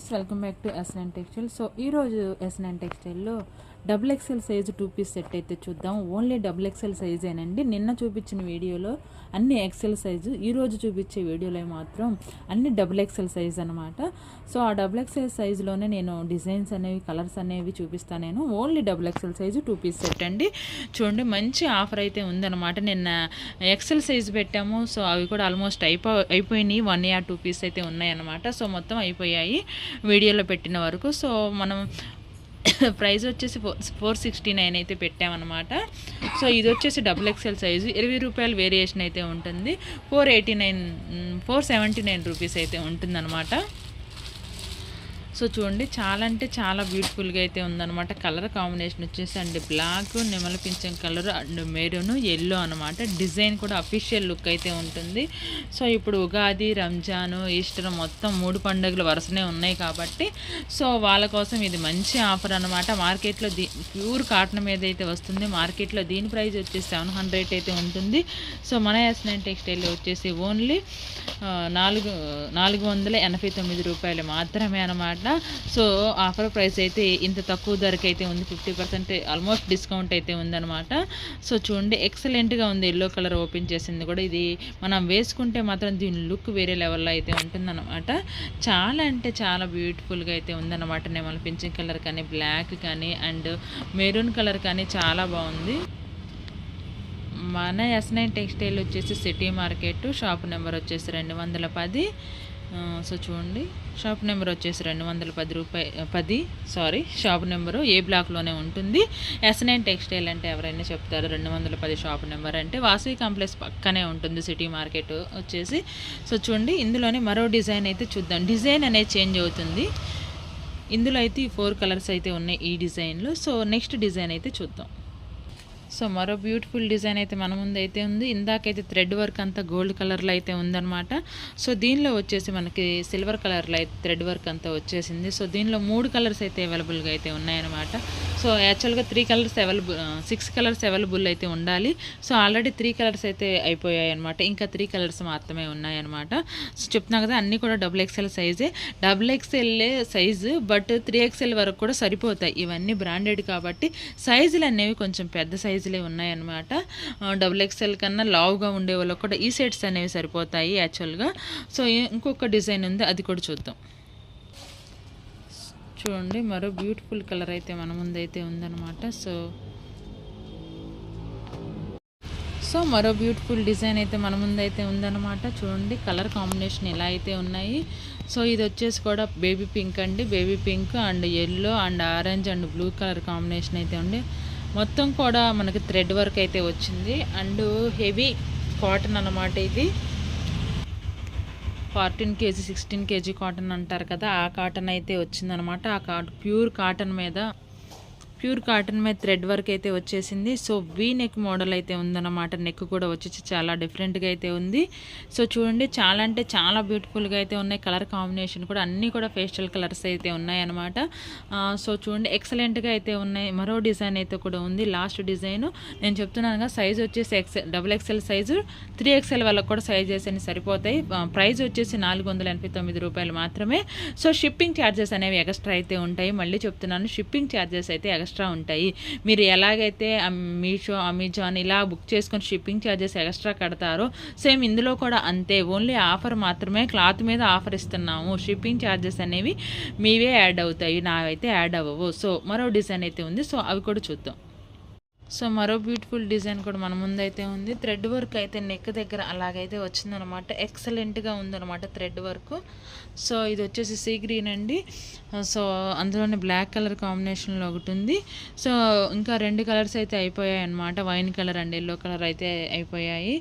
Friends welcome back to SN textile so ఈరోజు SN టెక్స్టైల్లో double XL size two piece set అయితే చూద్దాం. Only double XL సైజేనండి. నిన్న చూపించిన వీడియోలో అన్ని ఎక్సెల్ సైజు ఈరోజు చూపించే వీడియోలో మాత్రం అన్ని డబుల్ ఎక్సెల్ సైజ్ అనమాట సో ఆ డబుల్ ఎక్సెల్ సైజులోనే నేను డిజైన్స్ అనేవి కలర్స్ అనేవి చూపిస్తాను నేను. Only double XL size two piece set అండి. చూడండి మంచి ఆఫర్ అయితే ఉందన్నమాట. నిన్న ఎక్సెల్ సైజు పెట్టాము. సో అవి కూడా ఆల్మోస్ట్ అయిపో అయిపోయినాయి. వన్ ఇయర్ టూ పీస్ అయితే ఉన్నాయన్నమాట. సో మొత్తం అయిపోయాయి వీడియోలో పెట్టిన వరకు. సో మనం ప్రైస్ వచ్చేసి ఫోర్ ఫోర్ సిక్స్టీ నైన్ అయితే పెట్టామన్నమాట. సో ఇది వచ్చేసి డబుల్ ఎక్స్ఎల్ సైజు. ఇరవై రూపాయల వేరియేషన్ అయితే ఉంటుంది. Four eighty nine four seventy nine rupees అయితే ఉంటుందన్నమాట. సో చూడండి చాలా అంటే చాలా బ్యూటిఫుల్గా అయితే ఉందన్నమాట. కలర్ కాంబినేషన్ వచ్చేసి అండి బ్లాక్ నిమల పింఛం కలర్ అండ్ మెరూన్ ఎల్లో అనమాట డిజైన్ కూడా అఫీషియల్ లుక్ అయితే ఉంటుంది. సో ఇప్పుడు ఉగాది రంజాన్ ఈస్టర్ మొత్తం మూడు పండుగలు వరుసనే ఉన్నాయి కాబట్టి సో వాళ్ళ కోసం ఇది మంచి ఆఫర్ అనమాట మార్కెట్లో దీ ప్యూర్ కాటన్ మీద అయితే వస్తుంది. మార్కెట్లో దీని ప్రైస్ వచ్చేసి సెవెన్ హండ్రెడ్ అయితే ఉంటుంది. సో మన ఎస్ నైన్ టెక్స్టైల్ వచ్చేసి ఓన్లీ నాలుగు నాలుగు వందల ఎనభై తొమ్మిది రూపాయలు మాత్రమే అనమాట సో ఆఫర్ ప్రైస్ అయితే ఇంత తక్కువ ధరకు అయితే ఉంది. ఫిఫ్టీ పర్సెంట్ ఆల్మోస్ట్ డిస్కౌంట్ అయితే ఉందన్నమాట. సో చూడండి ఎక్సలెంట్గా ఉంది. ఎల్లో కలర్ ఓపెన్ చేసింది కూడా. ఇది మనం వేసుకుంటే మాత్రం దీని లుక్ వేరే లెవెల్లో అయితే ఉంటుందన్నమాట. చాలా అంటే చాలా బ్యూటిఫుల్గా అయితే ఉందన్నమాట. నెమల పింఛన్ కలర్ కానీ బ్లాక్ కానీ అండ్ మెరూన్ కలర్ కానీ చాలా బాగుంది. మన ఎస్ నైన్ టెక్స్టైల్ వచ్చేసి సిటీ మార్కెట్. షాప్ నెంబర్ వచ్చేసి రెండు వందల పది. సో చూడండి. షాప్ నెంబర్ వచ్చేసి రెండు వందల పది రూపాయ పది సారీ షాప్ నెంబరు ఏ బ్లాక్లోనే ఉంటుంది. ఎస్ టెక్స్టైల్ అంటే ఎవరైనా చెప్తారు రెండు వందల పది షాప్ నెంబర్ అంటే వాసవి కాంప్లెక్స్ పక్కనే ఉంటుంది సిటీ మార్కెట్ వచ్చేసి. సో చూడండి ఇందులోనే మరో డిజైన్ అయితే చూద్దాం. డిజైన్ అనేది చేంజ్ అవుతుంది. ఇందులో అయితే ఈ ఫోర్ కలర్స్ అయితే ఉన్నాయి ఈ డిజైన్లో. సో నెక్స్ట్ డిజైన్ అయితే చూద్దాం. సో మరో బ్యూటిఫుల్ డిజైన్ అయితే మన ముందు అయితే ఉంది. ఇందాకైతే థ్రెడ్ వర్క్ అంతా గోల్డ్ కలర్లో అయితే ఉందన్నమాట. సో దీనిలో వచ్చేసి మనకి సిల్వర్ కలర్లో అయితే థ్రెడ్ వర్క్ అంతా వచ్చేసింది. సో దీనిలో మూడు కలర్స్ అయితే అవైలబుల్గా అయితే ఉన్నాయన్నమాట. సో యాక్చువల్గా three colours available six colours available అయితే ఉండాలి. సో ఆల్రెడీ త్రీ కలర్స్ అయితే అయిపోయాయి అనమాట ఇంకా త్రీ కలర్స్ మాత్రమే ఉన్నాయన్నమాట. సో చెప్తున్నా కదా అన్నీ కూడా డబుల్ ఎక్స్ఎల్ సైజే డబుల్ ఎక్స్ఎల్ఏ సైజు బట్ త్రీ ఎక్స్ఎల్ వరకు కూడా సరిపోతాయి. ఇవన్నీ బ్రాండెడ్ కాబట్టి సైజులు అనేవి కొంచెం పెద్ద సైజులే ఉన్నాయన్నమాట. డబుల్ ఎక్స్ఎల్ కన్నా లావుగా ఉండే వాళ్ళకి కూడా ఈ సెట్స్ అనేవి సరిపోతాయి యాక్చువల్గా సో ఇంకొక డిజైన్ ఉంది అది కూడా చూద్దాం. చూడండి మరో బ్యూటిఫుల్ కలర్ అయితే మన ముందైతే ఉందన్నమాట. సో సో మరో బ్యూటిఫుల్ డిజైన్ అయితే మన ముందైతే ఉందన్నమాట. చూడండి కలర్ కాంబినేషన్ ఎలా అయితే ఉన్నాయి. సో ఇది వచ్చేసి కూడా బేబీ పింక్ అండి. Baby pink and yellow and orange and blue colour combination అయితే ఉంది. మొత్తం కూడా మనకి థ్రెడ్ వర్క్ అయితే వచ్చింది. అండ్ హెవీ కాటన్ అన్నమాట ఇది. Fourteen KG sixteen KG cotton అంటారు కదా ఆ కాటన్ అయితే వచ్చిందనమాట ఆ కాటన్ ప్యూర్ కాటన్ మీద ప్యూర్ కాటన్ మీద థ్రెడ్ వర్క్ అయితే వచ్చేసింది. సో వీ నెక్ మోడల్ అయితే ఉందన్నమాట. నెక్ కూడా వచ్చేసి చాలా డిఫరెంట్గా అయితే ఉంది. సో చూడండి చాలా అంటే చాలా బ్యూటిఫుల్గా అయితే ఉన్నాయి. కలర్ కాంబినేషన్ కూడా అన్నీ కూడా ఫేషియల్ కలర్స్ అయితే ఉన్నాయన్నమాట. సో చూడండి ఎక్సలెంట్గా అయితే ఉన్నాయి. మరో డిజైన్ అయితే కూడా ఉంది. లాస్ట్ డిజైన్ నేను చెప్తున్నాను సైజ్ వచ్చేసి XL double XL size three XL వాళ్ళకి కూడా సైజెస్ అని సరిపోతాయి. ప్రైస్ వచ్చేసి నాలుగు వందల ఎనభై తొమ్మిది రూపాయలు మాత్రమే. సో షిప్పింగ్ ఛార్జెస్ అనేవి ఎక్స్ట్రా అయితే ఉంటాయి. మళ్ళీ చెప్తున్నాను షిప్పింగ్ ఛార్జెస్ అయితే ఎక్స్ట్రా ఎక్స్ట్రా ఉంటాయి. మీరు ఎలాగైతే మీషో అమెజాన్ ఇలా బుక్ చేసుకొని షిప్పింగ్ ఛార్జెస్ ఎక్స్ట్రా కడతారో సేమ్ ఇందులో కూడా అంతే. ఓన్లీ ఆఫర్ మాత్రమే క్లాత్ మీద ఆఫర్ ఇస్తున్నాము. షిప్పింగ్ ఛార్జెస్ అనేవి మీవే యాడ్ అవుతాయి. నావైతే యాడ్ అవ్వవు. సో మరో డిజైన్ అయితే ఉంది. సో అవి కూడా చూద్దాం. సో మరో బ్యూటిఫుల్ డిజైన్ కూడా మన ముందైతే ఉంది. థ్రెడ్ వర్క్ అయితే నెక్ దగ్గర అలాగైతే వచ్చిందనమాట. ఎక్సలెంట్గా ఉందనమాట థ్రెడ్ వర్క్ సో ఇది వచ్చేసి సీ గ్రీన్ అండి. సో అందులోనే బ్లాక్ కలర్ కాంబినేషన్లో ఒకటి ఉంది. సో ఇంకా రెండు కలర్స్ అయితే అయిపోయాయి అనమాట wine colour and yellow colour అయితే అయిపోయాయి.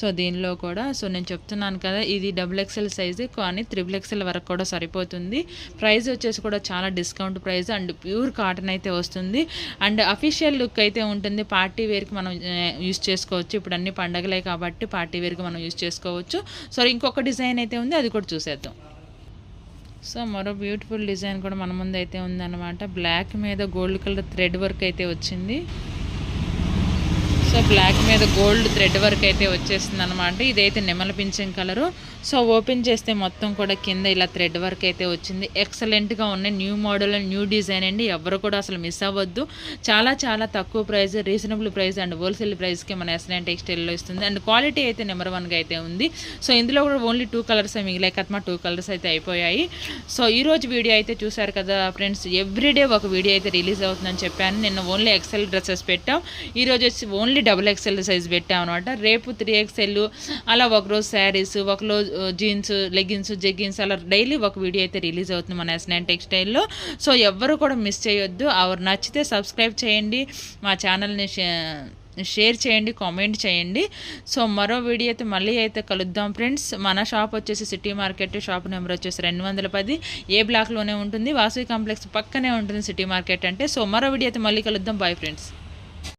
సో దీనిలో కూడా సో నేను చెప్తున్నాను కదా ఇది డబుల్ ఎక్స్ఎల్ సైజు కానీ త్రిబుల్ ఎక్స్ఎల్ వరకు కూడా సరిపోతుంది. ప్రైస్ వచ్చేసి కూడా చాలా discount price and pure cotton అయితే వస్తుంది. అండ్ అఫీషియల్ లుక్ అయితే ఉంటుంది ఉంటుంది పార్టీ వేర్కి మనం యూస్ చేసుకోవచ్చు. ఇప్పుడు అన్ని పండగలే కాబట్టి పార్టీ వేర్కి మనం యూస్ చేసుకోవచ్చు. సో ఇంకొక డిజైన్ అయితే ఉంది అది కూడా చూసేద్దాం. సో మరో బ్యూటిఫుల్ డిజైన్ కూడా మన ముందు అయితే ఉందన్నమాట. బ్లాక్ మీద గోల్డ్ కలర్ థ్రెడ్ వర్క్ అయితే వచ్చింది. సో బ్లాక్ మీద గోల్డ్ థ్రెడ్ వర్క్ అయితే వచ్చేస్తుంది అనమాట ఇదైతే నెమల పింఛన్ కలరు. సో ఓపెన్ చేస్తే మొత్తం కూడా కింద ఇలా థ్రెడ్ వర్క్ అయితే వచ్చింది. ఎక్సలెంట్గా ఉన్నాయి. న్యూ మోడల్ న్యూ డిజైన్ అండి. ఎవరు కూడా అసలు మిస్ అవ్వద్దు. చాలా చాలా తక్కువ price reasonable price and wholesale ప్రైస్కి మన ఎస్ టెక్స్టైల్లో ఇస్తుంది. అండ్ క్వాలిటీ అయితే నెంబర్ వన్గా అయితే ఉంది. సో ఇందులో కూడా ఓన్లీ టూ కలర్స్ మిగిలాయి. కదమా టూ కలర్స్ అయితే అయిపోయాయి. సో ఈ రోజు వీడియో అయితే చూసారు కదా ఫ్రెండ్స్ ఎవ్రీడే ఒక వీడియో అయితే రిలీజ్ అవుతుందని చెప్పాను. నిన్న ఓన్లీ ఎక్సెల్ డ్రెస్సెస్ పెట్టాం. ఈరోజు వచ్చి ఓన్లీ డబుల్ ఎక్స్ఎల్ సైజ్ పెట్టామన్నమాట. అనమాట రేపు త్రీ ఎక్స్ఎల్ అలా ఒకరోజు శారీస్ ఒకరోజు జీన్స్ లెగ్గిన్స్ జెగిన్స్ అలా డైలీ ఒక వీడియో అయితే రిలీజ్ అవుతుంది మన ఎస్ నైన్ టెక్స్టైల్లో సో ఎవ్వరు కూడా మిస్ చేయొద్దు. ఎవరు నచ్చితే సబ్స్క్రైబ్ చేయండి. మా ఛానల్ని షేర్ చేయండి కామెంట్ చేయండి. సో మరో వీడియో అయితే మళ్ళీ అయితే కలుద్దాం ఫ్రెండ్స్ మన షాప్ వచ్చేసి సిటీ మార్కెట్ షాప్ నెంబర్ వచ్చేసి రెండు వందల పది. ఏ బ్లాక్లోనే ఉంటుంది? వాసవి కాంప్లెక్స్ పక్కనే ఉంటుంది సిటీ మార్కెట్ అంటే. సో మరో వీడియో అయితే మళ్ళీ కలుద్దాం. Bye friends